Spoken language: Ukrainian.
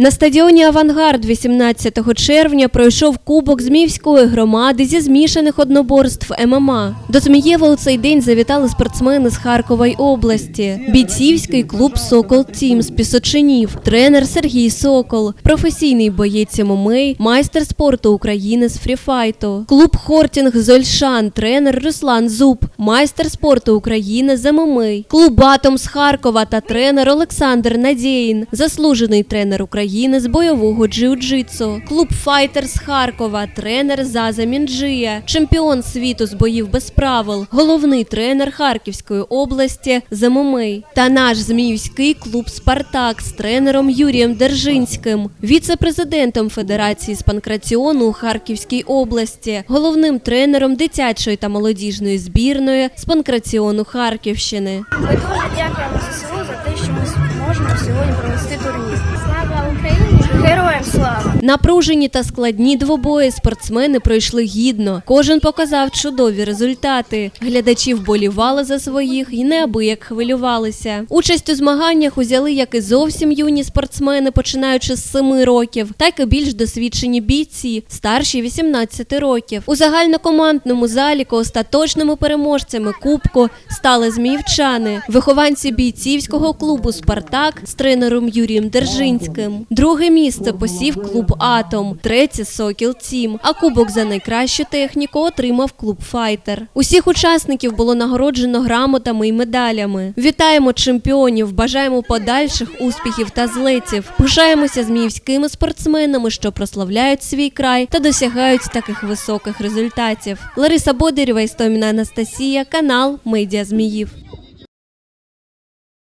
На стадіоні Авангард 18 червня пройшов кубок Зміївської громади зі змішаних одноборств ММА. До Змієва у цей день завітали спортсмени з Харкової області, бійцівський клуб Сокол Тім з Пісочинів, тренер Сергій Сокол, професійний боєць ММА, майстер спорту України з фріфайту, клуб Хортінг з Ольшан, тренер Руслан Зуб, майстер спорту України з ММА, клуб Атом з Харкова та тренер Олександр Надєїн, заслужений тренер України з бойового джиу-джитсу, клуб Файтер з Харкова, тренер Заза Мінджія, чемпіон світу з боїв без правил, головний тренер Харківської області з ММА та наш зміївський клуб Спартак з тренером Юрієм Держинським, віце-президентом Федерації з панкраціону у Харківській області, головним тренером дитячої та молодіжної збірної з панкраціону Харківщини. Ми дуже дякуємо ЗСУ за те, що ми зможемо сьогодні провести турнір. Слава Україні! Героям слава! Напружені та складні двобої спортсмени пройшли гідно. Кожен показав чудові результати. Глядачі вболівали за своїх і неабияк хвилювалися. Участь у змаганнях узяли як і зовсім юні спортсмени, починаючи з 7 років, так і більш досвідчені бійці, старші 18 років. У загальнокомандному заліку остаточними переможцями кубку стали зміївчани, вихованці бійцівського клубу Спартак з тренером Юрієм Держинським. Друге місце посів клуб Атом, третє Сокіл Тім. А кубок за найкращу техніку отримав клуб Файтер. Усіх учасників було нагороджено грамотами і медалями. Вітаємо чемпіонів, бажаємо подальших успіхів та злетів. Пишаємося зміївськими спортсменами, що прославляють свій край та досягають таких високих результатів. Лариса Бодирєва, Істоміна Анастасія, канал Медіа Зміїв.